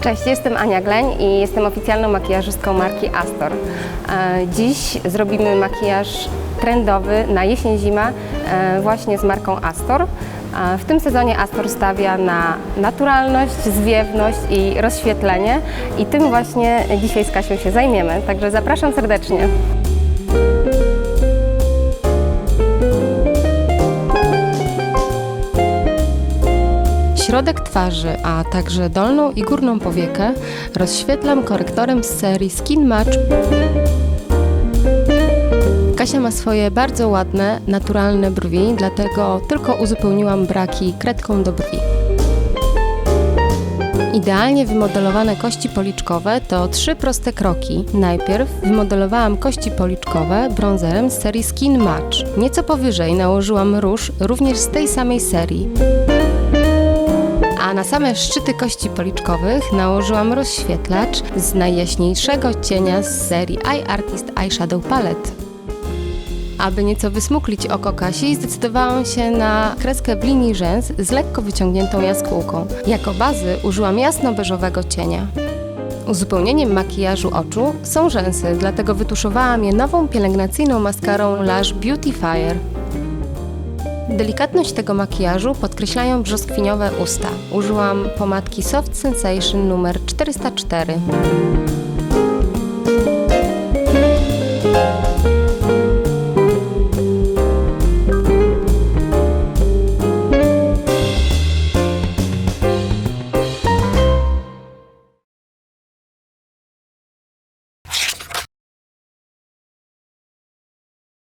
Cześć, jestem Ania Gleń i jestem oficjalną makijażystką marki Astor. E, Dziś zrobimy makijaż trendowy na jesień-zima e, właśnie z marką Astor. E, W tym sezonie Astor stawia na naturalność, zwiewność i rozświetlenie i tym właśnie dzisiaj z Kasią się zajmiemy, także zapraszam serdecznie. Środek twarzy, a także dolną i górną powiekę rozświetlam korektorem z serii Skin Match. Kasia ma swoje bardzo ładne, naturalne brwi, dlatego tylko uzupełniłam braki kredką do brwi. Idealnie wymodelowane kości policzkowe to trzy proste kroki. Najpierw wymodelowałam kości policzkowe bronzerem z serii Skin Match. Nieco powyżej nałożyłam róż również z tej samej serii. A na same szczyty kości policzkowych nałożyłam rozświetlacz z najjaśniejszego cienia z serii Eye Artist Eyeshadow Palette. Aby nieco wysmuklić oko Kasi, zdecydowałam się na kreskę w linii rzęs z lekko wyciągniętą jaskółką. Jako bazy użyłam jasno-beżowego cienia. Uzupełnieniem makijażu oczu są rzęsy, dlatego wytuszowałam je nową pielęgnacyjną maskarą Lash Beautifier. Delikatność tego makijażu podkreślają brzoskwiniowe usta. Użyłam pomadki Soft Sensation numer 404.